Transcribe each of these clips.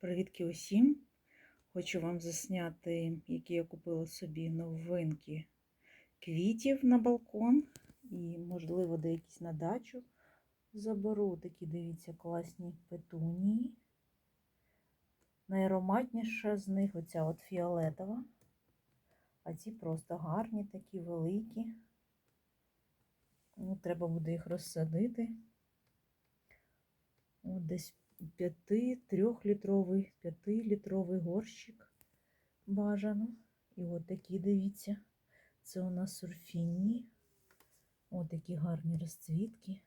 Привітки усім! Хочу вам засняти, які я купила собі новинки квітів на балкон і, можливо, деякісь на дачу заберу. Такі, дивіться, класні петунії. Найароматніша з них оця от фіолетова. А ці просто гарні, такі великі. Ну, треба буде їх розсадити. От десь 5-3-літровий, 5-літровий горщик бажано. І от такі, дивіться, це у нас сурфінні. От такі гарні розцвітки.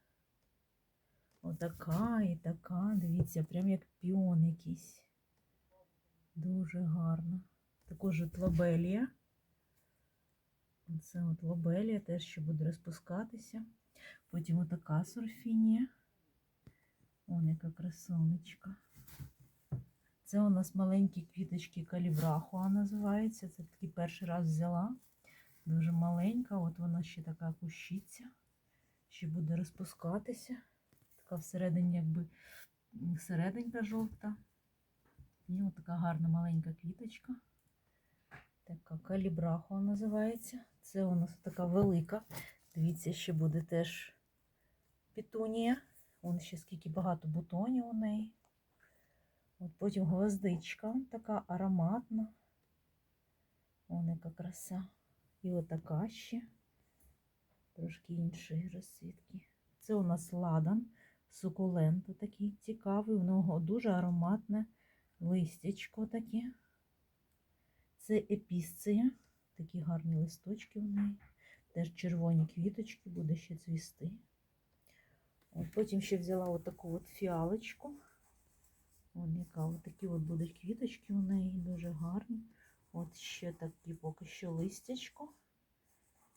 Отака і така, дивіться, прям як піон якийсь. Дуже гарно. Також от лобелія. Це от лобелія теж ще буде розпускатися. Потім отака сурфінія. Яка красонечка. Це у нас маленькі квіточки калібрахуа називається. Це такий перший раз взяла. Дуже маленька, от вона ще така кущиця. Ще буде розпускатися. Така всередині, якби серединка жовта. І от така гарна маленька квіточка. Така калібрахуа називається. Це у нас така велика. Дивіться, ще буде теж пітунія. Вон ще скільки багато бутонів у неї. От потім гвоздичка, така ароматна. Вон яка краса. І отака ще. Трошки іншої розцвітки. Це у нас ладан, сукулент такий цікавий. У нього дуже ароматне листячко таке. Це епісція. Такі гарні листочки у неї. Теж червоні квіточки, буде ще цвісти. От Потім ще взяла отаку от фіалочку. От яка от такі от будуть квіточки у неї, дуже гарні. От ще такі поки що листячко.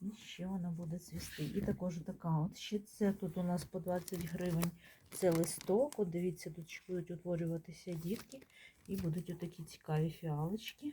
І ще вона буде цвісти. І також така от ще це тут у нас по 20 гривень. Це листок. От дивіться, тут ще будуть утворюватися дітки. І будуть отакі цікаві фіалочки.